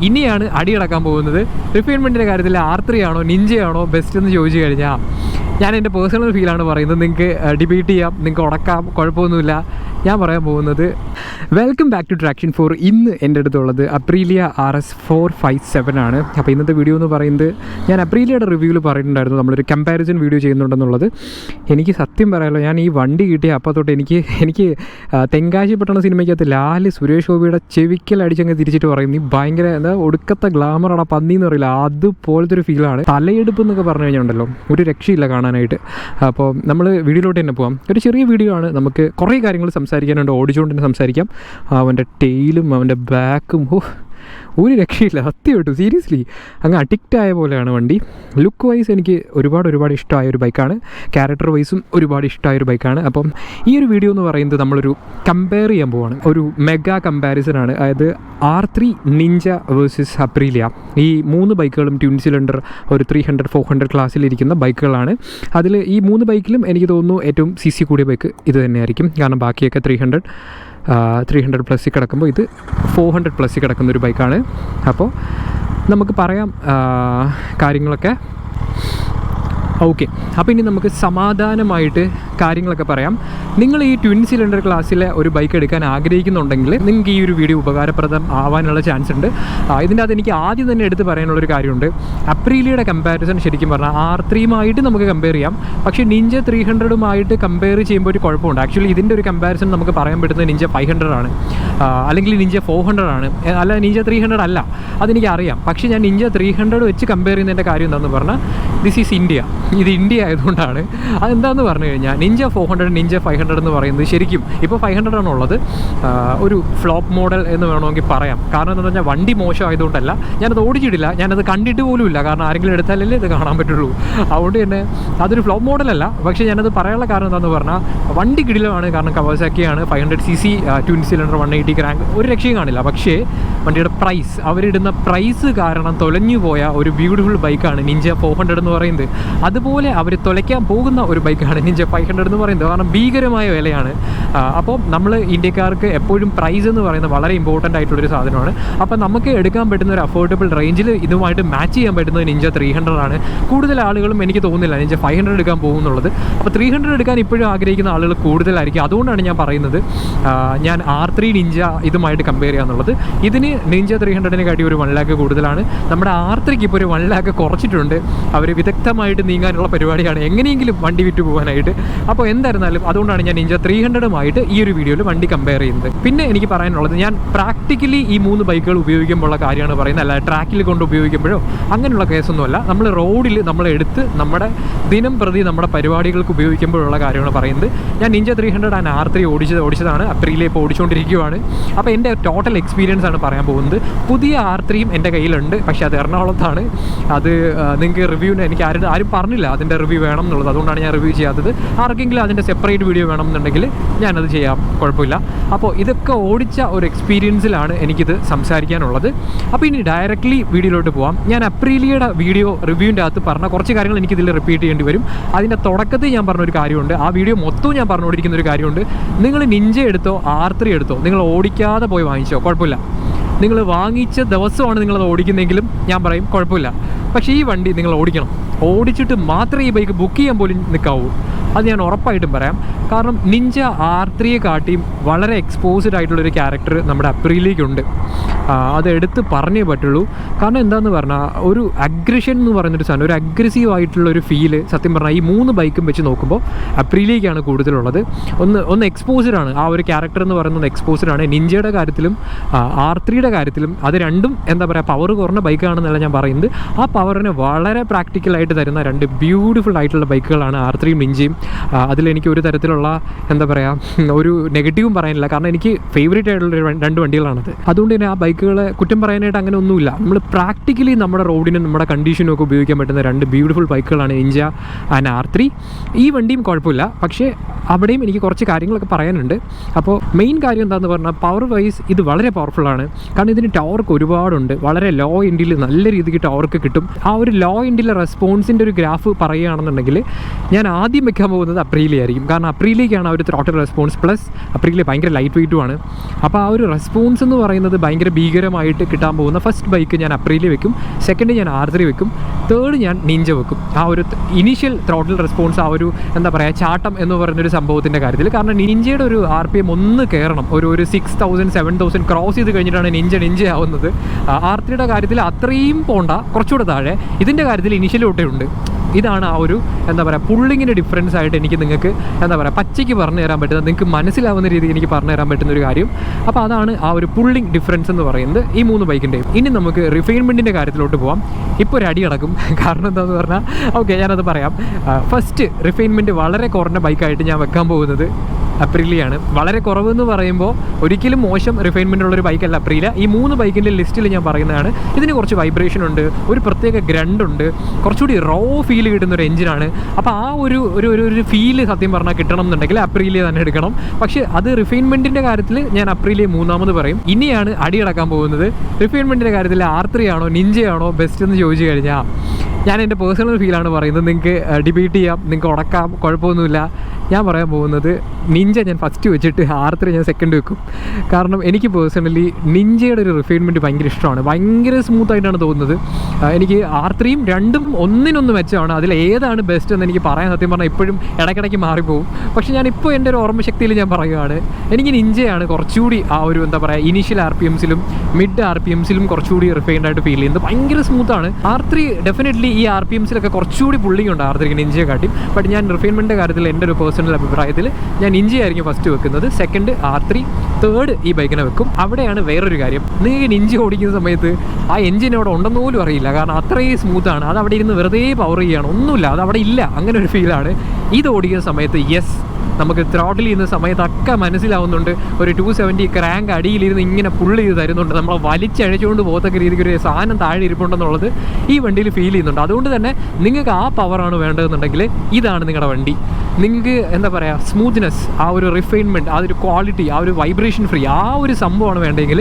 ഇനിയാണ് അടിയടക്കാൻ പോകുന്നത്. റിഫൈൻമെന്റിന്റെ കാര്യത്തിൽ ആർ ത്രീ ആണോ നിഞ്ചയാണോ ബെസ്റ്റ് എന്ന് ചോദിച്ചു കഴിഞ്ഞാൽ ഞാൻ എന്റെ പേഴ്സണൽ ഫീലാണ് പറയുന്നത്. നിങ്ങൾക്ക് ഡിബേറ്റ് ചെയ്യാം. നിങ്ങൾക്ക് ഉടക്കാം കുഴപ്പമൊന്നുമില്ല. ഞാൻ പറയാൻ പോകുന്നത് welcome back to Traction four ഇന്ന് എന്റെ അടുത്തുള്ളത് Aprilia R S four five seven ആണ്. അപ്പോൾ ഇന്നത്തെ വീഡിയോ എന്ന് പറയുന്നത് ഞാൻ അപ്രീലിയയുടെ റിവ്യൂവിൽ പറയുന്നുണ്ടായിരുന്നു നമ്മളൊരു കമ്പാരിസൺ വീഡിയോ ചെയ്യുന്നുണ്ടെന്നുള്ളത്. എനിക്ക് സത്യം പറയാമല്ലോ ഞാൻ ഈ വണ്ടി കിട്ടിയ അപ്പോൾ തൊട്ട് എനിക്ക് എനിക്ക് തെങ്കാശി പട്ടണ സിനിമയ്ക്കകത്ത് ലാൽ സുരേഷ് ഗോപിയുടെ ചെവിക്കൽ അടിച്ചങ്ങ് തിരിച്ചിട്ട് പറയും. നീ ഭയങ്കര എന്താ ഒടുക്കത്തെ ഗ്ലാമറാണ് പന്നി എന്ന് പറയില്ല. അതുപോലത്തെ ഒരു ഫീലാണ് തലയെടുപ്പ് എന്നൊക്കെ പറഞ്ഞു കഴിഞ്ഞാൽ ഉണ്ടല്ലോ ഒരു രക്ഷയില്ല കാണാനായിട്ട്. അപ്പോൾ നമ്മൾ വീഡിയോയിലോട്ട് തന്നെ പോകാം ഒരു ചെറിയ വീഡിയോ ആണ്. നമുക്ക് കുറേ കാര്യങ്ങൾ സംസാരിക്കാനുണ്ട്. ഓടിച്ചുകൊണ്ട് തന്നെ സംസാരിക്കാം. അവന്റെ ടെയിലും അവന്റെ ബാക്കും ഓ ഒരു രക്ഷയില്ല സത്യമായിട്ടും സീരിയസ്ലി അങ്ങ് അഡിക്റ്റ് ആയ പോലെയാണ് വണ്ടി. ലുക്ക് വൈസ് എനിക്ക് ഒരുപാട് ഒരുപാട് ഇഷ്ടമായ ഒരു ബൈക്കാണ് ക്യാരക്ടർ വൈസും ഒരുപാട് ഇഷ്ടമായ ഒരു ബൈക്കാണ് അപ്പം ഈ ഒരു വീഡിയോ എന്ന് പറയുന്നത് നമ്മളൊരു കമ്പയർ ചെയ്യാൻ പോവാണ്. ഒരു മെഗാ കമ്പാരിസനാണ് അതായത് R three Ninja versus Aprilia ഈ മൂന്ന് ബൈക്കുകളും ട്യൂൺ സിലിണ്ടർ ഒരു ത്രീ ഹൺഡ്രഡ് ഫോർ ഹൺഡ്രഡ് ക്ലാസ്സിലിരിക്കുന്ന ബൈക്കുകളാണ് അതിൽ ഈ മൂന്ന് ബൈക്കിലും എനിക്ക് തോന്നുന്നു ഏറ്റവും സി സി കൂടിയ ബൈക്ക് ഇത് തന്നെയായിരിക്കും. കാരണം ബാക്കിയൊക്കെ ത്രീ ഹൺഡ്രഡ് ത്രീ ഹൺഡ്രഡ് പ്ലസ്സിൽ കിടക്കുമ്പോൾ ഇത് ഫോർ ഹൺഡ്രഡ് പ്ലസ്സിൽ കിടക്കുന്ന ഒരു ബൈക്കാണ് അപ്പോൾ നമുക്ക് പറയാം കാര്യങ്ങളൊക്കെ. ഓക്കെ. അപ്പോൾ ഇനി നമുക്ക് സമാധാനമായിട്ട് കാര്യങ്ങളൊക്കെ പറയാം. നിങ്ങൾ ഈ ട്വിൻ സിലിണ്ടർ ക്ലാസ്സിലെ ഒരു ബൈക്ക് എടുക്കാൻ ആഗ്രഹിക്കുന്നുണ്ടെങ്കിൽ നിങ്ങൾക്ക് ഈ ഒരു വീഡിയോ ഉപകാരപ്രദം ആവാനുള്ള ചാൻസ് ഉണ്ട്. ഇതിന്റെ അകത്ത് എനിക്ക് ആദ്യം തന്നെ എടുത്ത് പറയാനുള്ളൊരു കാര്യമുണ്ട്. അപ്രീലിയുടെ കമ്പാരിസൺ ശരിക്കും പറഞ്ഞാൽ ആർ ത്രീയുമായിട്ട് നമുക്ക് കമ്പയർ ചെയ്യാം. പക്ഷേ നിഞ്ച ത്രീ ഹൺഡ്രഡുമായിട്ട് കമ്പയർ ചെയ്യുമ്പോൾ ഒരു കുഴപ്പമുണ്ട്. ആക്ച്വലി ഇതിന്റെ ഒരു കമ്പാരിസൺ നമുക്ക് പറയാൻ പറ്റുന്നത് നിഞ്ച ഫൈവ് ഹൺഡ്രഡ് ആണ്. അല്ലെങ്കിൽ നിഞ്ച ഫോർ ഹൺഡ്രഡ് ആണ്. അല്ല നിഞ്ച ത്രീ ഹൺഡ്രഡ് അല്ല. അതെനിക്ക് അറിയാം. പക്ഷേ ഞാൻ നിഞ്ച ത്രീ ഹൺഡ്രഡ് വെച്ച് കമ്പയർ ചെയ്യുന്നതിന്റെ കാര്യം എന്താണെന്ന് പറഞ്ഞാൽ ദിസ് ഈസ് ഇന്ത്യ ഇത് ഇന്ത്യ ആയതുകൊണ്ടാണ്. അതെന്താണെന്ന് പറഞ്ഞു കഴിഞ്ഞാൽ Ninja four hundred Ninja five hundred എന്ന് പറയുന്നത് ശരിക്കും ഇപ്പോൾ ഫൈവ് ഹൺഡ്രഡ് ആണുള്ളത്. ഒരു ഫ്ലോപ്പ് മോഡൽ എന്ന് വേണമെങ്കിൽ പറയാം. കാരണം എന്താണെന്ന് പറഞ്ഞാൽ വണ്ടി മോശം ആയതുകൊണ്ടല്ല ഞാനത് ഓടിച്ചിട്ടില്ല. ഞാനത് കണ്ടിട്ട് പോലും ഇല്ല. കാരണം ആരെങ്കിലും എടുത്താലല്ലേ ഇത് കാണാൻ പറ്റുള്ളൂ. അതുകൊണ്ട് തന്നെ അതൊരു ഫ്ലോപ്പ് മോഡലല്ല പക്ഷേ ഞാനത് പറയാനുള്ള കാരണം എന്താണെന്ന് പറഞ്ഞാൽ വണ്ടി കിടിലമാണ്. കാരണം കവാസാക്കിയാണ് five hundred C C twin cylinder one eighty crank ഒരു രക്ഷയും കാണില്ല. പക്ഷേ വണ്ടിയുടെ പ്രൈസ് അവരിടുന്ന പ്രൈസ് കാരണം തൊലഞ്ഞു പോയ ഒരു ബ്യൂട്ടിഫുൾ ബൈക്കാണ് നിഞ്ച ഫോർ ഹൺഡ്രഡ് എന്ന് പറയുന്നത്. അതുപോലെ അവർ തുലയ്ക്കാൻ പോകുന്ന ഒരു ബൈക്കാണ് നിഞ്ച ഫൈവ് ഹൺഡ്രഡ് എന്ന് പറയുന്നത്. കാരണം ഭീകരമായ വിലയാണ്. അപ്പോൾ നമ്മൾ ഇന്ത്യക്കാർക്ക് എപ്പോഴും പ്രൈസ് എന്ന് പറയുന്നത് വളരെ ഇമ്പോർട്ടന്റ് ആയിട്ടുള്ളൊരു സാധനമാണ്. അപ്പോൾ നമുക്ക് എടുക്കാൻ പറ്റുന്ന ഒരു അഫോർഡബിൾ റേഞ്ചിൽ ഇതുമായിട്ട് മാച്ച് ചെയ്യാൻ പറ്റുന്നത് നിഞ്ച ത്രീ ഹൺഡ്രഡ് ആണ്. കൂടുതൽ ആളുകളും എനിക്ക് തോന്നുന്നില്ല നിഞ്ച ഫൈവ് ഹൺഡ്രഡ് എടുക്കാൻ പോകുന്നുള്ളത്. അപ്പോൾ ത്രീ ഹൺഡ്രഡ് എടുക്കാൻ ഇപ്പോഴും ആഗ്രഹിക്കുന്ന ആളുകൾ കൂടുതലായിരിക്കും. അതുകൊണ്ടാണ് ഞാൻ പറയുന്നത് ഞാൻ ആർ ത്രീ നിഞ്ച ഇതുമായിട്ട് കമ്പയർ ചെയ്യാന്നുള്ളത്. ഇതിന് നിഞ്ച ത്രീ ഹൺഡ്രഡിനെ കാട്ടി ഒരു വൺ ലാക്ക് കൂടുതലാണ്. നമ്മുടെ ആർ ത്രീക്ക് ഇപ്പോൾ ഒരു വൺ ലാക്ക് കുറച്ചിട്ടുണ്ട്. അവർ വിദഗ്ധമായിട്ട് നീങ്ങാനുള്ള പരിപാടിയാണ് എങ്ങനെയെങ്കിലും വണ്ടി വിറ്റ് പോകാനായിട്ട്. അപ്പോൾ എന്തായിരുന്നാലും അതുകൊണ്ടാണ് ഞാൻ നിഞ്ച ത്രീ ഹൺഡ്രഡുമായിട്ട് ഈ ഒരു വീഡിയോയിൽ വണ്ടി കമ്പയർ ചെയ്യുന്നത്. പിന്നെ എനിക്ക് പറയാനുള്ളത് ഞാൻ പ്രാക്ടിക്കലി ഈ മൂന്ന് ബൈക്കുകൾ ഉപയോഗിക്കുമ്പോഴുള്ള കാര്യമാണ് പറയുന്നത്. അല്ല ട്രാക്കിൽ കൊണ്ട് ഉപയോഗിക്കുമ്പോഴോ അങ്ങനെയുള്ള കേസൊന്നുമല്ല നമ്മൾ റോഡിൽ നമ്മൾ എടുത്ത് നമ്മുടെ ദിനം പ്രതി നമ്മുടെ പരിപാടികൾക്ക് ഉപയോഗിക്കുമ്പോഴുള്ള കാര്യമാണ് പറയുന്നത്. ഞാൻ Ninja three hundred and R three ഓടിച്ചത് ഓടിച്ചതാണ്. അപ്രീലെ ഇപ്പോൾ ഓടിച്ചുകൊണ്ടിരിക്കുകയാണ് അപ്പോൾ എന്റെ ടോട്ടൽ എക്സ്പീരിയൻസ് ആണ് പറയാൻ പോകുന്നത്. പുതിയ ആർ ത്രീയും എന്റെ കയ്യിലുണ്ട്. പക്ഷേ അത് എറണാകുളത്താണ്. അത് നിങ്ങൾക്ക് റിവ്യൂവിന് എനിക്ക് ആരും ആരും പറഞ്ഞില്ല അതിന്റെ റിവ്യൂ വേണം എന്നുള്ളത്. അതുകൊണ്ടാണ് ഞാൻ റിവ്യൂ ചെയ്യാത്തത്. ആർക്കെങ്കിലും അതിന്റെ സെപ്പറേറ്റ് വീഡിയോ വേണം എന്നുണ്ടെങ്കിൽ ഞാനത് ചെയ്യാം. കുഴപ്പമില്ല. അപ്പോൾ ഇതൊക്കെ ഓടിച്ച ഒരു എക്സ്പീരിയൻസിലാണ് എനിക്കിത് സംസാരിക്കാനുള്ളത്. അപ്പോൾ ഇനി ഡയറക്റ്റ്ലി വീഡിയോയിലോട്ട് പോവാം. ഞാൻ അപ്രീലിയുടെ വീഡിയോ റിവ്യൂവിന്റെ അകത്ത് പറഞ്ഞ കുറച്ച് കാര്യങ്ങൾ എനിക്കിതിൽ റിപ്പീറ്റ് ചെയ്യേണ്ടി വരും. അതിന്റെ തുടക്കത്തിൽ ഞാൻ പറഞ്ഞൊരു കാര്യമുണ്ട്. ആ വീഡിയോ മൊത്തവും ഞാൻ പറഞ്ഞുകൊണ്ടിരിക്കുന്ന ഒരു കാര്യമുണ്ട്. നിങ്ങൾ നിഞ്ച എടുത്തോ ആർ എടുത്തോ നിങ്ങൾ ഓടിക്കാതെ പോയി വാങ്ങിച്ചോ കുഴപ്പമില്ല. നിങ്ങൾ വാങ്ങിച്ച ദിവസമാണ് നിങ്ങളത് ഓടിക്കുന്നതെങ്കിലും ഞാൻ പറയും കുഴപ്പമില്ല. പക്ഷേ ഈ വണ്ടി നിങ്ങൾ ഓടിക്കണം. ഓടിച്ചിട്ട് മാത്രമേ ഈ ബൈക്ക് ബുക്ക് ചെയ്യാൻ പോലും നിൽക്കാവൂ. അത് ഞാൻ ഉറപ്പായിട്ടും പറയാം. കാരണം നിഞ്ച ആർ ത്രീയെ കാട്ടിയും വളരെ എക്സ്പോസ്ഡ് ആയിട്ടുള്ളൊരു ക്യാരക്ടർ നമ്മുടെ അപ്രീലിലേക്കുണ്ട് അത് എടുത്ത് പറഞ്ഞേ പറ്റുള്ളൂ. കാരണം എന്താണെന്ന് പറഞ്ഞാൽ ഒരു അഗ്രഷൻ എന്ന് പറയുന്നൊരു സാധനം ഒരു അഗ്രസീവ് ആയിട്ടുള്ള ഒരു ഫീൽ സത്യം പറഞ്ഞാൽ ഈ മൂന്ന് ബൈക്കും വെച്ച് നോക്കുമ്പോൾ അപ്രീലിലേക്കാണ് കൂടുതലുള്ളത്. ഒന്ന് ഒന്ന് എക്സ്പോസ്ഡ് ആണ്. ആ ഒരു ക്യാരക്ടർ എന്ന് പറയുന്നത് എക്സ്പോസ്ഡ് ആണ്. നിഞ്ചയുടെ കാര്യത്തിലും ആർ ത്രീയുടെ കാര്യത്തിലും അത് രണ്ടും എന്താ പറയുക പവർ കുറഞ്ഞ ബൈക്കാണെന്നല്ല ഞാൻ പറയുന്നത്. ആ പവറിനെ വളരെ പ്രാക്ടിക്കലായിട്ട് തരുന്ന രണ്ട് ബ്യൂട്ടിഫുൾ ആയിട്ടുള്ള ബൈക്കുകളാണ് ആർ ത്രീയും നിഞ്ചയും അതിലെനിക്ക് ഒരു തരത്തിലുള്ള എന്താ പറയുക ഒരു നെഗറ്റീവും പറയാനില്ല. കാരണം എനിക്ക് ഫേവറേറ്റ് ആയിട്ടുള്ള രണ്ട് വണ്ടികളാണത്. അതുകൊണ്ട് തന്നെ ആ ബൈക്കുകളെ കുറ്റം പറയാനായിട്ട് അങ്ങനെ ഒന്നുമില്ല. നമ്മൾ പ്രാക്ടിക്കലി നമ്മുടെ റോഡിനും നമ്മുടെ കണ്ടീഷനും ഒക്കെ ഉപയോഗിക്കാൻ പറ്റുന്ന രണ്ട് ബ്യൂട്ടിഫുൾ ബൈക്കുകളാണ് ഇഞ്ച ആൻഡ് ആർ ത്രീ ഈ വണ്ടിയും കുഴപ്പമില്ല. പക്ഷേ അവിടെയും എനിക്ക് കുറച്ച് കാര്യങ്ങളൊക്കെ പറയാനുണ്ട്. അപ്പോൾ മെയിൻ കാര്യം എന്താണെന്ന് പറഞ്ഞാൽ പവർ വൈസ് ഇത് വളരെ പവർഫുള്ളാണ് കാരണം ഇതിന് ടവർക്ക് ഒരുപാടുണ്ട്. വളരെ ലോ എൻഡിൽ നല്ല രീതിക്ക് ടവർക്ക് കിട്ടും. ആ ഒരു ലോ എൻഡിലെ റെസ്പോൺസ് റെസ്പോൺസിന്റെ ഒരു ഗ്രാഫ് പറയുകയാണെന്നുണ്ടെങ്കിൽ ഞാൻ ആദ്യം വെക്കാൻ പോകുന്നത് അപ്രീലി ആയിരിക്കും. കാരണം അപ്രീലിക്കാണ് ആ ഒരു ത്രോട്ടൽ റെസ്പോൺസ് പ്ലസ് അപ്രീലി ഭയങ്കര ലൈറ്റ് വെയിറ്റും ആണ്. അപ്പോൾ ആ ഒരു റെസ്പോൺസ് എന്ന് പറയുന്നത് ഭയങ്കര ഭീകരമായിട്ട് കിട്ടാൻ പോകുന്ന ഫസ്റ്റ് ബൈക്ക് ഞാൻ അപ്രീൽ വെക്കും സെക്കൻഡ് ഞാൻ ആർ വെക്കും തേർഡ് ഞാൻ നിഞ്ച വെക്കും. ആ ഒരു ഇനീഷ്യൽ ത്രോട്ടിൽ റെസ്പോൺസ് ആ ഒരു എന്താ പറയുക ചാട്ടം എന്ന് പറയുന്നൊരു സംഭവത്തിന്റെ കാര്യത്തിൽ കാരണം നിഞ്ചയുടെ ഒരു ആർ പി എം ഒന്ന് കയറണം. ഒരു ഒരു six thousand seven thousand cross ചെയ്ത് കഴിഞ്ഞിട്ടാണ് നിഞ്ച നിഞ്ച ആവുന്നത്. ആർ ത്രീയുടെ കാര്യത്തിൽ അത്രയും പോണ്ട കുറച്ചുകൂടെ താഴെ. ഇതിന്റെ കാര്യത്തിൽ ഇനീഷ്യൽ തൊട്ടേ ഉണ്ട്. ഇതാണ് ആ ഒരു എന്താ പറയുക പുള്ളിങ്ങിന്റെ ഡിഫറൻസ് ആയിട്ട് എനിക്ക് നിങ്ങൾക്ക് എന്താ പറയുക പച്ചയ്ക്ക് പറഞ്ഞു തരാൻ പറ്റുന്ന നിങ്ങൾക്ക് മനസ്സിലാവുന്ന രീതിയിൽ എനിക്ക് പറഞ്ഞു തരാൻ പറ്റുന്ന ഒരു കാര്യം. അപ്പോൾ അതാണ് ആ ഒരു പുള്ളിങ് ഡിഫറൻസ് എന്ന് പറയുന്നത് ഈ മൂന്ന് ബൈക്കിന്റെയും ഇനി നമുക്ക് റിഫൈൻമെന്റിന്റെ കാര്യത്തിലോട്ട് പോവാം. ഇപ്പോൾ ഒരു അടി കിടക്കും കാരണം എന്താണെന്ന് പറഞ്ഞാൽ ഓക്കെ ഞാനത് പറയാം. ഫസ്റ്റ് റിഫൈൻമെന്റ് വളരെ കുറഞ്ഞ ബൈക്കായിട്ട് ഞാൻ വെക്കാൻ പോകുന്നത്. അപ്രീലിയാണ്. വളരെ കുറവ് എന്ന് പറയുമ്പോൾ ഒരിക്കലും മോശം റിഫൈൻമെന്റ് ഉള്ളൊരു ബൈക്കല്ല അപ്രീല. ഈ മൂന്ന് ബൈക്കിന്റെ ലിസ്റ്റിൽ ഞാൻ പറയുന്നതാണ്. ഇതിന് കുറച്ച് വൈബ്രേഷൻ ഉണ്ട് ഒരു പ്രത്യേക ഗ്രണ്ട് ഉണ്ട് കുറച്ചുകൂടി റോ ഫീൽ കിട്ടുന്ന ഒരു എഞ്ചിനാണ് അപ്പോൾ ആ ഒരു ഒരു ഒരു ഫീൽ സത്യം പറഞ്ഞാൽ കിട്ടണം എന്നുണ്ടെങ്കിൽ അപ്രീലിയ തന്നെ എടുക്കണം. പക്ഷേ അത് റിഫൈൻമെന്റിന്റെ കാര്യത്തിൽ ഞാൻ അപ്രീലിയ മൂന്നാമത് പറയും. ഇനിയാണ് അടിയടക്കാൻ പോകുന്നത്. റിഫൈൻമെന്റിന്റെ കാര്യത്തിൽ ആർ ത്രീ ആണോ നിഞ്ചയാണോ ബെസ്റ്റ് എന്ന് ചോദിച്ചു കഴിഞ്ഞാൽ ഞാൻ എന്റെ പേഴ്സണൽ ഫീലാണ് പറയുന്നത്. നിങ്ങൾക്ക് ഡിബേറ്റ് ചെയ്യാം നിങ്ങൾക്ക് ഉടക്കാം കുഴപ്പമൊന്നുമില്ല. ഞാൻ പറയാൻ പോകുന്നത് നിഞ്ച ഞാൻ ഫസ്റ്റ് വെച്ചിട്ട് ആർ ത്രീ ഞാൻ സെക്കൻഡ് വെക്കും. കാരണം എനിക്ക് പേഴ്സണലി നിഞ്ചയുടെ ഒരു റിഫൈൻമെന്റ് ഭയങ്കര ഇഷ്ടമാണ്. ഭയങ്കര സ്മൂത്തായിട്ടാണ് തോന്നുന്നത്. എനിക്ക് ആർ ത്രീയും രണ്ടും ഒന്നിനൊന്ന് മെച്ചമാണ് അതിൽ ഏതാണ് ബെസ്റ്റ് എന്ന് എനിക്ക് പറയാൻ സത്യം പറഞ്ഞാൽ ഇപ്പോഴും ഇടയ്ക്കിടയ്ക്ക് മാറിപ്പോകും പക്ഷേ ഞാൻ ഇപ്പോൾ എന്റെ ഒരു ഓർമ്മശക്തിയിൽ ഞാൻ പറയുകയാണ് എനിക്ക് നിഞ്ചയാണ് കുറച്ചുകൂടി ആ ഒരു എന്താ പറയുക ഇനീഷ്യൽ ആർ പി എംസിലും മിഡ് ആർ പി എംസിലും കുറച്ചുകൂടി റിഫൈൻഡ് ആയിട്ട് ഫീൽ ചെയ്യുന്നത്. ഭയങ്കര സ്മൂത്താണ് ആർ ത്രീ ഡെഫിനറ്റ്ലി ഈ ആർ പി എംസിലൊക്കെ കുറച്ചുകൂടി പുള്ളിങ് ഉണ്ട് ആർത്തിരിക്കുന്ന ഇഞ്ചിയെ കാട്ടി ബട്ട് ഞാൻ റിഫൈൻമെന്റ് കാര്യത്തിൽ എന്റെ ഒരു പേഴ്സണൽ അഭിപ്രായത്തിൽ ഞാൻ ഇഞ്ചി ആയിരിക്കും ഫസ്റ്റ് വെക്കുന്നത്. സെക്കൻഡ് ആർ ത്രീ തേർഡ് ഈ ബൈക്കിനെ വെക്കും. അവിടെയാണ് വേറൊരു കാര്യം. നിങ്ങൾക്ക് ഇഞ്ചി ഓടിക്കുന്ന സമയത്ത് ആ എഞ്ചിൻ അവിടെ ഉണ്ടെന്ന് പോലും അറിയില്ല. കാരണം അത്രയും സ്മൂത്താണ് അത് അവിടെ ഇരുന്ന് വെറുതെ പവർ ചെയ്യുകയാണ്. ഒന്നുമില്ല. അത് അവിടെ ഇല്ല. അങ്ങനെ ഒരു ഫീലാണ് ഇത് ഓടിക്കുന്ന സമയത്ത് യെസ് നമുക്ക് ത്രോട്ടിൽ ചെയ്യുന്ന സമയത്തൊക്കെ മനസ്സിലാവുന്നുണ്ട്. ഒരു ടു സെവന്റി ക്രാങ്ക് അടിയിലിരുന്ന് ഇങ്ങനെ പുള്ളി ചെയ്ത് തരുന്നുണ്ട്. നമ്മളെ വലിച്ചഴിച്ചുകൊണ്ട് പോകത്തക്ക രീതിക്ക് ഒരു സാധനം താഴെ ഇരിപ്പുണ്ടെന്നുള്ളത് ഈ വണ്ടിയിൽ ഫീൽ ചെയ്യുന്നുണ്ട്. അതുകൊണ്ട് തന്നെ നിങ്ങൾക്ക് ആ പവറാണ് വേണ്ടതെന്നുണ്ടെങ്കിൽ ഇതാണ് നിങ്ങളുടെ വണ്ടി. നിങ്ങൾക്ക് എന്താ പറയുക സ്മൂത്ത്നെസ് ആ ഒരു റിഫൈൻമെന്റ് ആ ഒരു ക്വാളിറ്റി ആ ഒരു വൈബ്രേഷൻ ഫ്രീ ആ ഒരു സംഭവമാണ് വേണ്ടെങ്കിൽ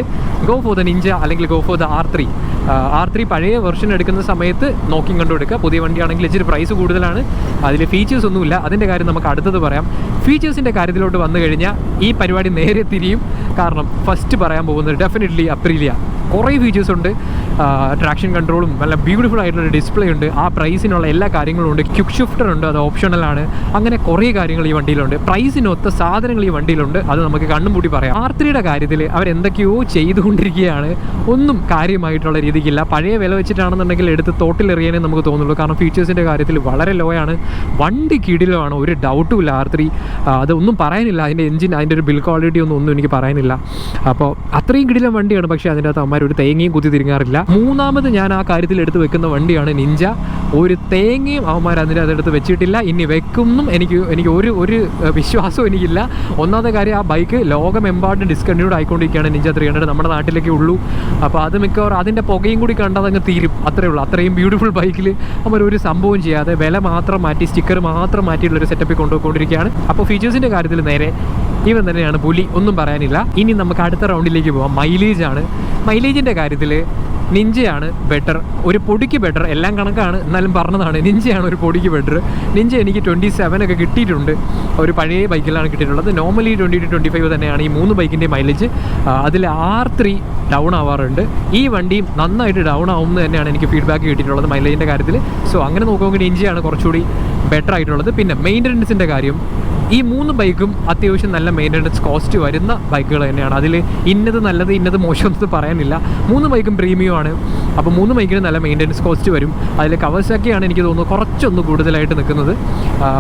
ഗോ ഫോർ ദ നിഞ്ച അല്ലെങ്കിൽ go for the R three R three പഴയ വെർഷൻ എടുക്കുന്ന സമയത്ത് നോക്കി കണ്ടു എടുക്കുക പുതിയ വണ്ടിയാണെങ്കിൽ ഇച്ചിരി പ്രൈസ് കൂടുതലാണ്. അതിൽ ഫീച്ചേഴ്സ് ഒന്നുമില്ല. അതിന്റെ കാര്യം നമുക്ക് അടുത്തത് പറയാം. ഫീച്ചേഴ്സിന്റെ കാര്യത്തിലോട്ട് വന്നു കഴിഞ്ഞാൽ ഈ പരിപാടി നേരെ തിരിയും. കാരണം ഫസ്റ്റ് പറയാൻ പോകുന്നത് ഡെഫിനറ്റ്ലി അപ്രീലിയ കുറേ ഫീച്ചേഴ്സ് ഉണ്ട്. ട്രാക്ഷൻ കൺട്രോളും നല്ല ബ്യൂട്ടിഫുൾ ആയിട്ടുള്ള ഡിസ്പ്ലേ ഉണ്ട്. ആ പ്രൈസിനുള്ള എല്ലാ കാര്യങ്ങളും ഉണ്ട്. ക്യുക്ക് ഷിഫ്റ്റർ ഉണ്ട് അത് ഓപ്ഷണലാണ് അങ്ങനെ കുറേ കാര്യങ്ങൾ ഈ വണ്ടിയിലുണ്ട്. പ്രൈസിനൊത്ത സാധനങ്ങൾ ഈ വണ്ടിയിലുണ്ട്. അത് നമുക്ക് കണ്ണും പൂട്ടി പറയാം. ആർ ത്രീയുടെ കാര്യത്തിൽ അവരെന്തൊക്കെയോ ചെയ്തുകൊണ്ടിരിക്കുകയാണ്. ഒന്നും കാര്യമായിട്ടുള്ള രീതിക്കില്ല. പഴയ വില വെച്ചിട്ടാണെന്നുണ്ടെങ്കിൽ എടുത്ത് തോട്ടിലെറിയാനേ നമുക്ക് തോന്നുള്ളൂ. കാരണം ഫീച്ചേഴ്സിന്റെ കാര്യത്തിൽ വളരെ ലോ ആണ്. വണ്ടി കിടിലാണ്. ഒരു ഡൗട്ടും ഇല്ല ആർ ത്രീ അതൊന്നും പറയാനില്ല. അതിന്റെ എഞ്ചിൻ അതിന്റെ ഒരു ബിൽ ക്വാളിറ്റി ഒന്നും ഒന്നും എനിക്ക് പറയാനില്ല. അപ്പോൾ അത്രയും കിടിലം വണ്ടിയാണ്. പക്ഷേ അതിന്റെ അകത്ത് അമ്മമാർ ഒരു തേങ്ങയും കുത്തി തിരിങ്ങാറില്ല. മൂന്നാമത് ഞാൻ ആ കാര്യത്തിൽ എടുത്ത് വെക്കുന്ന വണ്ടിയാണ് നിഞ്ച. ഒരു തേങ്ങയും അവന്മാർ അതിന്റെ അതെടുത്ത് വെച്ചിട്ടില്ല. ഇനി വെക്കുന്നും എനിക്ക് എനിക്ക് ഒരു ഒരു വിശ്വാസവും എനിക്കില്ല. ഒന്നാമത്തെ കാര്യം ആ ബൈക്ക് ലോകമെമ്പാടും ഡിസ്കണ്ടിന്യൂഡ് ആയിക്കൊണ്ടിരിക്കുകയാണ് നിഞ്ച ത്രീ ഹൺഡ്രഡ് നമ്മുടെ നാട്ടിലേക്ക് ഉള്ളൂ. അപ്പോൾ അത് മിക്കവാറും അതിന്റെ പുകയും കൂടി കണ്ടതങ്ങ് തീരും. അത്രേ ഉള്ളൂ. അത്രയും ബ്യൂട്ടിഫുൾ ബൈക്കിൽ അവർ ഒരു സംഭവം ചെയ്യാതെ വില മാത്രം മാറ്റി സ്റ്റിക്കർ മാത്രം മാറ്റിയിട്ടുള്ള ഒരു സെറ്റപ്പിൽ കൊണ്ടുപോയിക്കൊണ്ടിരിക്കുകയാണ്. അപ്പോൾ ഫീച്ചേഴ്സിന്റെ കാര്യത്തിൽ നേരെ ഇവൻ തന്നെയാണ് പുലി. ഒന്നും പറയാനില്ല. ഇനി നമുക്ക് അടുത്ത റൗണ്ടിലേക്ക് പോവാം. മൈലേജ് ആണ്. മൈലേജിന്റെ കാര്യത്തിൽ നിഞ്ചയാണ് ബെറ്റർ ഒരു പൊടിക്ക് ബെറ്റർ എല്ലാം കണക്കാണ്. എന്നാലും പറഞ്ഞതാണ്. നിഞ്ചയാണ് ഒരു പൊടിക്ക് ബെറ്റർ നിഞ്ച എനിക്ക് ട്വന്റി സെവൻ ഒക്കെ കിട്ടിയിട്ടുണ്ട്. ഒരു പഴയ ബൈക്കിലാണ് കിട്ടിയിട്ടുള്ളത്. Normally twenty two twenty five തന്നെയാണ് ഈ മൂന്ന് ബൈക്കിന്റെ മൈലേജ് അതിൽ ആർ ത്രീ ഡൗൺ ആവാറുണ്ട്. ഈ വണ്ടിയും നന്നായിട്ട് ഡൗൺ ആവും തന്നെയാണ് എനിക്ക് ഫീഡ്ബാക്ക് കിട്ടിയിട്ടുള്ളത് മൈലേജിന്റെ കാര്യത്തിൽ സോ അങ്ങനെ നോക്കുമെങ്കിൽ നിഞ്ചയാണ് കുറച്ചുകൂടി ബെറ്റർ ആയിട്ടുള്ളത്. പിന്നെ മെയിന്റനൻസിന്റെ കാര്യം. ഈ മൂന്ന് ബൈക്കും അത്യാവശ്യം നല്ല മെയിന്റനൻസ് കോസ്റ്റ് വരുന്ന ബൈക്കുകൾ തന്നെയാണ്. അതിൽ ഇന്നത് നല്ലത് ഇന്നത് മോശം എന്ന് പറയാനില്ല. മൂന്ന് ബൈക്കും പ്രീമിയം ആണ്. അപ്പോൾ മൂന്ന് ബൈക്കിന് നല്ല മെയിന്റനൻസ് കോസ്റ്റ് വരും. അതിൽ കവസാക്കിയാണ് എനിക്ക് തോന്നുന്നു കുറച്ചൊന്ന് കൂടുതലായിട്ട് നിൽക്കുന്നത്.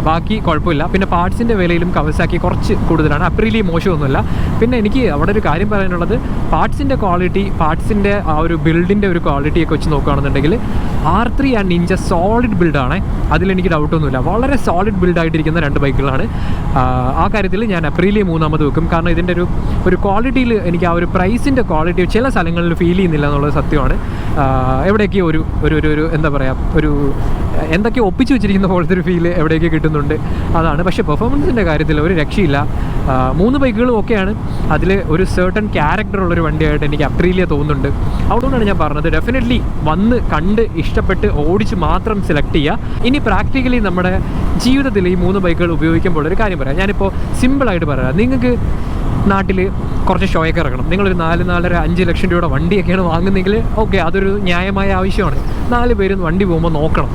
ബാക്കി കുഴപ്പമില്ല. പിന്നെ പാർട്സിന്റെ വിലയിലും കവസാക്കി കുറച്ച് കൂടുതലാണ്. അപ്രീലി മോശമൊന്നുമില്ല. പിന്നെ എനിക്ക് അവിടെ ഒരു കാര്യം പറയാനുള്ളത്. പാർട്സിന്റെ ക്വാളിറ്റി പാർട്സിന്റെ ആ ഒരു ബിൽഡിന്റെ ഒരു ക്വാളിറ്റിയൊക്കെ വെച്ച് നോക്കുകയാണെന്നുണ്ടെങ്കിൽ R three and Ninja solid ബിൽഡാണ് അതിലെനിക്ക് ഡൗട്ടൊന്നുമില്ല വളരെ സോളിഡ് ബിൽഡായിട്ടിരിക്കുന്ന രണ്ട് ബൈക്കുകളാണ്. ആ, കാര്യത്തിൽ ഞാൻ അപ്രീലി മൂന്നാമത് വെക്കും. കാരണം ഇതിന്റെ ഒരു ഒരു ക്വാളിറ്റിയിൽ എനിക്ക് ആ ഒരു പ്രൈസിന്റെ ക്വാളിറ്റി ചില സ്ഥലങ്ങളിൽ ഫീൽ ചെയ്യുന്നില്ല എന്നുള്ളത് സത്യമാണ്. എവിടെയൊക്കെയോ ഒരു ഒരു ഒരു ഒരു എന്താ പറയുക ഒരു എന്തൊക്കെ ഒപ്പിച്ച് വെച്ചിരിക്കുന്ന പോലത്തെ ഒരു ഫീൽ എവിടെയൊക്കെ കിട്ടുന്നുണ്ട്. അതാണ്. പക്ഷേ പെർഫോമൻസിന്റെ കാര്യത്തിൽ ഒരു രക്ഷയില്ല. മൂന്ന് ബൈക്കുകളും ഒക്കെയാണ്. അതിൽ ഒരു സെർട്ടൺ ക്യാരക്ടർ ഉള്ളൊരു വണ്ടിയായിട്ട് എനിക്ക് അപ്രീലിയ തോന്നുന്നുണ്ട്. അതുകൊണ്ടാണ് ഞാൻ പറഞ്ഞത് ഡെഫിനറ്റ്ലി വന്ന് കണ്ട് ഇഷ്ടപ്പെട്ട് ഓടിച്ച് മാത്രം സെലക്ട് ചെയ്യുക. ഇനി പ്രാക്ടിക്കലി നമ്മുടെ ജീവിതത്തിൽ ഈ മൂന്ന് ബൈക്കുകൾ ഉപയോഗിക്കുമ്പോൾ ഒരു കാര്യം പറയാം. ഞാനിപ്പോൾ സിമ്പിളായിട്ട് പറയാം. നിങ്ങൾക്ക് നാട്ടിൽ കുറച്ച് ഷോയൊക്കെ ഇറങ്ങണം. നിങ്ങളൊരു നാല് നാലര അഞ്ച് ലക്ഷം രൂപയുടെ വണ്ടിയൊക്കെയാണ് വാങ്ങുന്നതെങ്കിൽ ഓക്കെ അതൊരു ന്യായമായ ആവശ്യമാണ്. നാല് പേരും വണ്ടി പോകുമ്പോൾ നോക്കണം.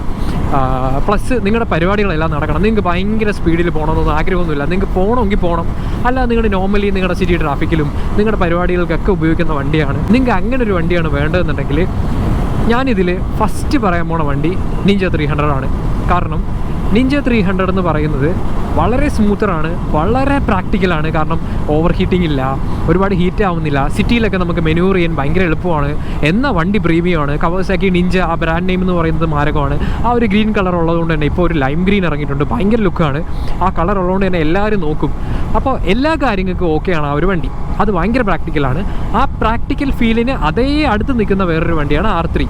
പ്ലസ് നിങ്ങളുടെ പരിപാടികളെല്ലാം നടക്കണം. നിങ്ങൾക്ക് ഭയങ്കര സ്പീഡിൽ പോകണമെന്നൊന്നും ആഗ്രഹമൊന്നുമില്ല. നിങ്ങൾക്ക് പോകണമെങ്കിൽ പോകണം. അല്ല നിങ്ങൾ നോർമലി നിങ്ങളുടെ സിറ്റി ട്രാഫിക്കിലും നിങ്ങളുടെ പരിപാടികൾക്കൊക്കെ ഉപയോഗിക്കുന്ന വണ്ടിയാണ്. നിങ്ങൾക്ക് അങ്ങനെ ഒരു വണ്ടിയാണ് വേണ്ടതെന്നുണ്ടെങ്കിൽ ഞാനിതിൽ ഫസ്റ്റ് പറയാൻ പോണ വണ്ടി നിഞ്ച ത്രീ ഹൺഡ്രഡാണ് കാരണം നിഞ്ച ത്രീ ഹൺഡ്രഡ് എന്ന് പറയുന്നത് വളരെ സ്മൂത്തറാണ് വളരെ പ്രാക്ടിക്കലാണ് കാരണം ഓവർ ഹീറ്റിംഗ് ഇല്ല ഒരുപാട് ഹീറ്റ് ആവുന്നില്ല. സിറ്റിയിലൊക്കെ നമുക്ക് മെനൂർ ചെയ്യാൻ ഭയങ്കര എളുപ്പമാണ്. എന്ന വണ്ടി പ്രീമിയമാണ് കവേഴ്സാക്കി നിഞ്ച ആ ബ്രാൻഡ് നെയിം എന്ന് പറയുന്നത് മാരകമാണ്. ആ ഒരു ഗ്രീൻ കളർ ഉള്ളതുകൊണ്ട് തന്നെ ഇപ്പോൾ ഒരു ലൈം ഗ്രീൻ ഇറങ്ങിയിട്ടുണ്ട്. ഭയങ്കര ലുക്കാണ് ആ കളർ ഉള്ളതുകൊണ്ട് തന്നെ എല്ലാവരും നോക്കും. അപ്പോൾ എല്ലാ കാര്യങ്ങൾക്കും ഓക്കെയാണ് ആ ഒരു വണ്ടി. അത് ഭയങ്കര പ്രാക്ടിക്കലാണ് ആ പ്രാക്ടിക്കൽ ഫീലിന് അതേ അടുത്ത് നിൽക്കുന്ന വേറൊരു വണ്ടിയാണ് ആർ ത്രീ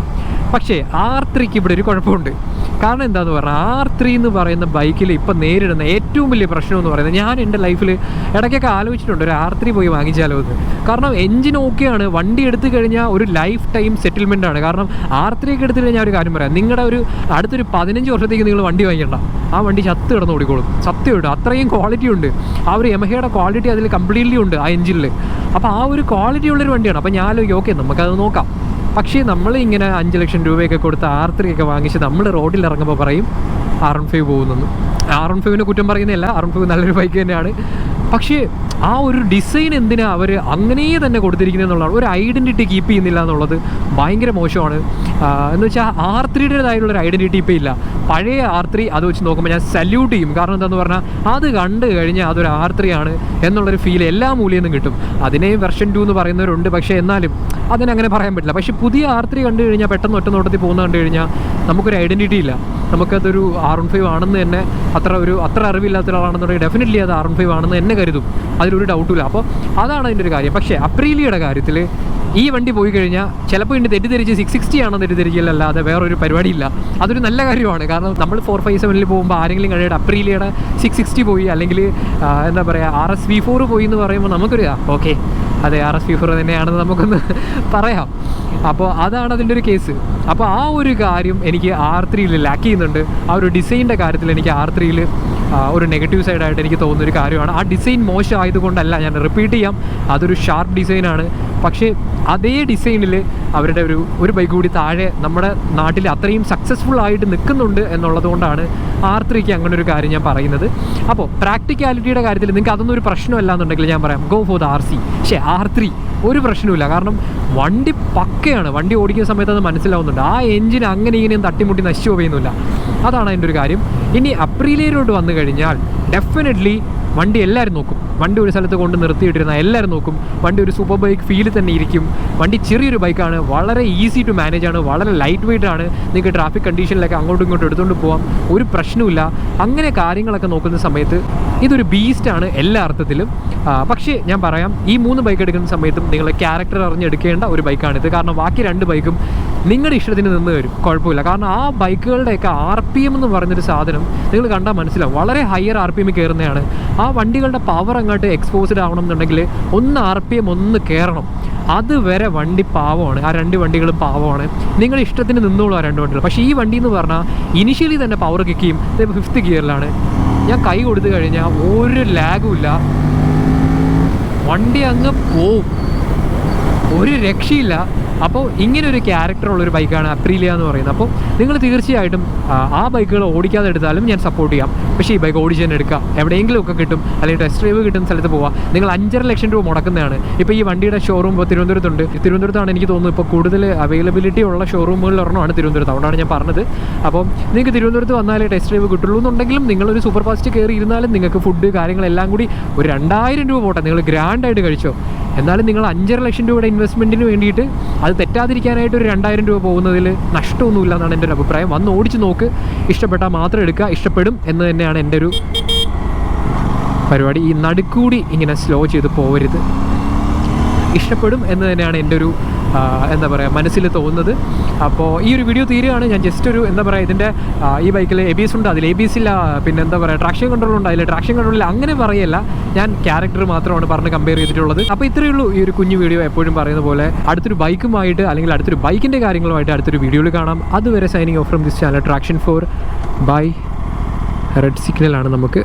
പക്ഷേ ആർ ത്രീക്ക് ഇവിടെ ഒരു കുഴപ്പമുണ്ട്. കാരണം എന്താന്ന് പറഞ്ഞാൽ ആർ ത്രീ എന്ന് പറയുന്ന ബൈക്കിൽ ഇപ്പം നേരിടുന്ന ഏറ്റവും വലിയ പ്രശ്നം എന്ന് പറയുന്നത് ഞാൻ എന്റെ ലൈഫിൽ ഇടയ്ക്കൊക്കെ ആലോചിച്ചിട്ടുണ്ട് ഒരു ആർ ത്രീ പോയി വാങ്ങിച്ചാലോ എന്ന്. കാരണം എഞ്ചിൻ ഓക്കെയാണ് വണ്ടി എടുത്തു കഴിഞ്ഞാൽ ഒരു ലൈഫ് ടൈം സെറ്റിൽമെന്റ് ആണ്. കാരണം ആർ ത്രീ ഒക്കെ എടുത്തു കഴിഞ്ഞാൽ ഒരു കാര്യം പറയാം നിങ്ങളുടെ ഒരു അടുത്തൊരു പതിനഞ്ച് വർഷത്തേക്ക് നിങ്ങൾ വണ്ടി വാങ്ങിക്കണ്ട. ആ വണ്ടി ചത്ത് കിടന്ന് ഓടിക്കോളും സത്യമുണ്ട് അത്രയും ക്വാളിറ്റി ഉണ്ട്. ആ ഒരു എമഹയുടെ ക്വാളിറ്റി അതിൽ കംപ്ലീറ്റ്ലി ഉണ്ട് ആ എഞ്ചിനിൽ അപ്പോൾ ആ ഒരു ക്വാളിറ്റി ഉള്ളൊരു വണ്ടിയാണ്. അപ്പോൾ ഞാൻ ഓക്കെ നമുക്കത് നോക്കാം. പക്ഷേ നമ്മൾ ഇങ്ങനെ അഞ്ച് ലക്ഷം രൂപയൊക്കെ കൊടുത്ത് ആർ ത്രീ ഒക്കെ വാങ്ങിച്ച് നമ്മൾ റോഡിൽ ഇറങ്ങുമ്പോൾ പറയും ആർ എൺ ഫൈവ് പോകുന്നു. ആർ എൺ ഫൈവിനെ കുറ്റം പറയുന്നില്ല ആർ എൺ ഫൈവ് നല്ലൊരു ബൈക്ക് തന്നെയാണ്. പക്ഷേ ആ ഒരു ഡിസൈൻ എന്തിനാ അവർ അങ്ങനെ തന്നെ കൊടുത്തിരിക്കുന്നത് എന്നുള്ളതാണ്. ഒരു ഐഡന്റിറ്റി കീപ്പ് ചെയ്യുന്നില്ല എന്നുള്ളത് ഭയങ്കര മോശമാണ്. എന്ന് വെച്ചാൽ ആർ ത്രീയുടേതായിട്ടുള്ള ഒരു ഐഡന്റിറ്റി ഇപ്പോൾ ഇല്ല. പഴയ ആർ ത്രീ അത് വെച്ച് നോക്കുമ്പോൾ ഞാൻ സല്യൂട്ട് ചെയ്യും. കാരണം എന്താണെന്ന് പറഞ്ഞാൽ അത് കണ്ടു കഴിഞ്ഞാൽ അതൊരു ആർ ത്രീ ആണ് എന്നുള്ളൊരു ഫീൽ എല്ലാ നിന്നും കിട്ടും. അതിനെയും വെർഷൻ ടു എന്ന് പറയുന്നവരുണ്ട്. പക്ഷേ എന്നാലും അതിനങ്ങനെ പറയാൻ പറ്റില്ല. പക്ഷേ പുതിയ ആർ ത്രീ കണ്ടു കഴിഞ്ഞാൽ പെട്ടെന്ന് ഒറ്റ നോട്ടത്തിൽ പോകുന്ന കണ്ടു കഴിഞ്ഞാൽ നമുക്കൊരു ഐഡന്റിറ്റി ഇല്ല. നമുക്കതൊരു ആർ വൺ ഫൈവ് ആണെന്ന് തന്നെ അത്ര ഒരു അത്ര അറിവില്ലാത്ത ഒരാളാണെന്നുണ്ടെങ്കിൽ ഡെഫിനറ്റ്ലി അത് ആർ വൺ ഫൈവ് ആണെന്ന് എന്നെ കരുതും. അതിലൊരു ഡൗട്ടുമില്ല അപ്പോൾ അതാണ് അതിന്റെ ഒരു കാര്യം. പക്ഷേ അപ്രീലിയുടെ കാര്യത്തിൽ ഈ വണ്ടി പോയി കഴിഞ്ഞാൽ ചിലപ്പോൾ ഇതിന്റെ തെറ്റിദ്ധരിച്ച് സിക്സ് സിക്സ്റ്റി ആണോ തെറ്റിദ്ധരിക്കലല്ലാതെ വേറൊരു പരിപാടിയില്ല. അതൊരു നല്ല കാര്യമാണ്. കാരണം നമ്മൾ ഫോർ ഫൈവ് സെവനിൽ പോകുമ്പോൾ ആരെങ്കിലും കഴിയുടെ അപ്രീലിയുടെ സിക്സ് സിക്സ്റ്റി പോയി അല്ലെങ്കിൽ എന്താ പറയുക ആർ എസ് വി ഫോർ പോയി എന്ന് പറയുമ്പോൾ നമുക്കൊരു ഓക്കെ അതെ ആർ എസ് ഫീഫർ ഫോർ തന്നെയാണെന്ന് നമുക്കൊന്ന് പറയാം. അപ്പോൾ അതാണ് അതിന്റെ ഒരു കേസ് അപ്പോൾ ആ ഒരു കാര്യം എനിക്ക് ആർ ത്രീയിൽ ലാക്ക് ചെയ്യുന്നുണ്ട്. ആ ഒരു ഡിസൈനിന്റെ കാര്യത്തിൽ എനിക്ക് ആർ ത്രീയിൽ ഒരു നെഗറ്റീവ് സൈഡായിട്ട് എനിക്ക് തോന്നുന്ന ഒരു കാര്യമാണ്. ആ ഡിസൈൻ മോശമായതുകൊണ്ടല്ല ഞാൻ റിപ്പീറ്റ് ചെയ്യാം. അതൊരു ഷാർപ്പ് ഡിസൈനാണ് പക്ഷേ അതേ ഡിസൈനിൽ അവരുടെ ഒരു ഒരു ബൈക്ക് കൂടി താഴെ നമ്മുടെ നാട്ടിൽ അത്രയും സക്സസ്ഫുൾ ആയിട്ട് നിൽക്കുന്നുണ്ട് എന്നുള്ളത് കൊണ്ടാണ് ആർ ത്രീക്ക് അങ്ങനെ ഒരു കാര്യം ഞാൻ പറയുന്നത്. അപ്പോൾ പ്രാക്ടിക്കാലിറ്റിയുടെ കാര്യത്തിൽ നിങ്ങൾക്ക് അതൊന്നും ഒരു പ്രശ്നമല്ല എന്നുണ്ടെങ്കിൽ ഞാൻ പറയാം go for the R C പക്ഷേ ആർ ത്രീ ഒരു പ്രശ്നവുമില്ല. കാരണം വണ്ടി പക്കയാണ്. വണ്ടി ഓടിക്കുന്ന സമയത്ത് അത് മനസ്സിലാവുന്നുണ്ട്. ആ എഞ്ചിൻ അങ്ങനെ ഇങ്ങനെയും തട്ടിമുട്ടി നശിച്ചു പോകുന്നില്ല അതാണ് അതിന്റെ ഒരു കാര്യം. ഇനി അപ്രീലിയയിലോട്ട് വന്നു കഴിഞ്ഞാൽ ഡെഫിനറ്റ്ലി വണ്ടി എല്ലാവരും നോക്കും. വണ്ടി ഒരു സ്ഥലത്ത് കൊണ്ട് നിർത്തിയിട്ടിരുന്ന എല്ലാവരും നോക്കും. വണ്ടി ഒരു സൂപ്പർ ബൈക്ക് ഫീൽ തന്നെ ഇരിക്കും. വണ്ടി ചെറിയൊരു ബൈക്കാണ് വളരെ ഈസി ടു മാനേജ് ആണ്. വളരെ ലൈറ്റ് വെയിറ്റ് ആണ്. നിങ്ങൾക്ക് ട്രാഫിക് കണ്ടീഷനിലൊക്കെ അങ്ങോട്ടും ഇങ്ങോട്ടും എടുത്തുകൊണ്ട് പോകാം ഒരു പ്രശ്നമില്ല അങ്ങനെ കാര്യങ്ങളൊക്കെ നോക്കുന്ന സമയത്ത് ഇതൊരു ബീസ്റ്റാണ് എല്ലാ അർത്ഥത്തിലും. പക്ഷേ ഞാൻ പറയാം ഈ മൂന്ന് ബൈക്ക് എടുക്കുന്ന സമയത്തും നിങ്ങളെ ക്യാരക്ടർ അറിഞ്ഞെടുക്കേണ്ട ഒരു ബൈക്കാണിത് കാരണം ബാക്കി രണ്ട് ബൈക്കും നിങ്ങളുടെ ഇഷ്ടത്തിന് നിന്ന് വരും. കുഴപ്പമില്ല. കാരണം ആ ബൈക്കുകളുടെയൊക്കെ ആർ പി എം എന്ന് പറയുന്നൊരു സാധനം നിങ്ങൾ കണ്ടാൽ മനസ്സിലാവും. വളരെ ഹയർ ആർ പി എം കയറുന്നതാണ്. ആ വണ്ടികളുടെ പവർ അങ്ങോട്ട് എക്സ്പോസ്ഡ് ആവണം എന്നുണ്ടെങ്കിൽ ഒന്ന് ആർ പി എം ഒന്ന് കയറണം. അതുവരെ വണ്ടി പാവമാണ്. ആ രണ്ട് വണ്ടികളും പാവമാണ്. നിങ്ങൾ ഇഷ്ടത്തിന് നിന്നോളൂ ആ രണ്ട് വണ്ടികൾ. പക്ഷേ ഈ വണ്ടി എന്ന് പറഞ്ഞാൽ ഇനിഷ്യലി തന്നെ പവർ കിക്ക് ചെയ്യും. ഫിഫ്ത്ത് ഗിയറിലാണ് ഞാൻ കൈ കൊടുത്തു കഴിഞ്ഞാൽ ഒരു ലാഗും ഇല്ല. വണ്ടി അങ്ങ് പോവും. ഒരു രക്ഷയില്ല അപ്പോൾ ഇങ്ങനൊരു ക്യാരക്ടറുള്ള ഒരു ബൈക്കാണ് അപ്രീലിയ എന്ന് പറയുന്നത്. അപ്പോൾ നിങ്ങൾ തീർച്ചയായിട്ടും ആ, ആ ബൈക്കുകൾ ഓടിക്കാതെ എടുത്താലും ഞാൻ സപ്പോർട്ട് ചെയ്യാം. പക്ഷേ ഈ ബൈക്ക് ഓടിച്ച് തന്നെ എടുക്കുക. എവിടെയെങ്കിലും ഒക്കെ കിട്ടും. അല്ലെങ്കിൽ ടെസ്റ്റ് ഡ്രൈവ് കിട്ടുന്ന സ്ഥലത്ത് പോവാം. നിങ്ങൾ അഞ്ചര ലക്ഷം രൂപ മുടക്കുന്നതാണ്. ഇപ്പോൾ ഈ വണ്ടിയുടെ ഷോറൂം ഇപ്പോൾ തിരുവനന്തപുരത്തുണ്ട്. തിരുവനന്തപുരത്താണ് എനിക്ക് തോന്നുന്നു ഇപ്പോൾ കൂടുതൽ അവൈലബിലിറ്റി ഉള്ള ഷോറൂമുകളിൽ ഒരെണ്ണമാണ് തിരുവനന്തപുരത്ത്. അതുകൊണ്ടാണ് ഞാൻ പറഞ്ഞത്. അപ്പോൾ നിങ്ങൾക്ക് തിരുവനന്തപുരത്ത് വന്നാലേ ടെസ്റ്റ് ഡ്രൈവ് കിട്ടുള്ളൂ എന്നുണ്ടെങ്കിലും നിങ്ങളൊരു സൂപ്പർ ഫാസ്റ്റ് കയറി ഇരുന്നാലും നിങ്ങൾക്ക് ഫുഡ് കാര്യങ്ങളെല്ലാം കൂടി ഒരു രണ്ടായിരം രൂപ പോട്ടെ. നിങ്ങൾ ഗ്രാൻഡായിട്ട് കഴിച്ചോ. എന്നാലും നിങ്ങൾ അഞ്ചര ലക്ഷം രൂപയുടെ ഇൻവെസ്റ്റ്മെന്റിന് വേണ്ടിയിട്ട് അത് തെറ്റാതിരിക്കാനായിട്ട് ഒരു രണ്ടായിരം രൂപ പോകുന്നതിൽ നഷ്ടമൊന്നുമില്ല എന്നാണ് എന്റെ ഒരു അഭിപ്രായം. വന്ന് ഓടിച്ച് നോക്ക്. ഇഷ്ടപ്പെട്ടാൽ മാത്രം എടുക്കുക. ഇഷ്ടപ്പെടും എന്ന് തന്നെയാണ് എന്റെ ഒരു പരിപാടി. ഈ നടുക്കൂടി ഇങ്ങനെ സ്ലോ ചെയ്ത് പോകരുത് ഇഷ്ടപ്പെടും എന്ന് തന്നെയാണ് എന്റെ ഒരു എന്താ പറയുക മനസ്സിൽ തോന്നുന്നത്. അപ്പോൾ ഈ ഒരു വീഡിയോ തീരുകയാണ്. ഞാൻ ജസ്റ്റ് ഒരു എന്താ പറയുക ഇതിന്റെ ഈ ബൈക്കിൽ എ ബി എസ് ഉണ്ട്. അതിൽ എ ബി എസ് ഇല്ല. പിന്നെ എന്താ പറയുക ട്രാക്ഷൻ കൺട്രോൾ ഉണ്ട്. അതിൽ ട്രാക്ഷൻ കൺട്രോൾ കൺട്രോളിൽ അങ്ങനെ പറയല്ല. ഞാൻ ക്യാരക്ടർ മാത്രമാണ് പറഞ്ഞ് കമ്പയർ ചെയ്തിട്ടുള്ളത്. അപ്പോൾ ഇത്രയേ ഉള്ളൂ ഈ ഒരു കുഞ്ഞു വീഡിയോ എപ്പോഴും പറയുന്ന പോലെ. അടുത്തൊരു ബൈക്കുമായിട്ട് അല്ലെങ്കിൽ അടുത്തൊരു ബൈക്കിന്റെ കാര്യങ്ങളുമായിട്ട് അടുത്തൊരു വീഡിയോയിൽ കാണാം. അതുവരെ signing off from this channel Traction four by red സിഗ്നലാണ് നമുക്ക്.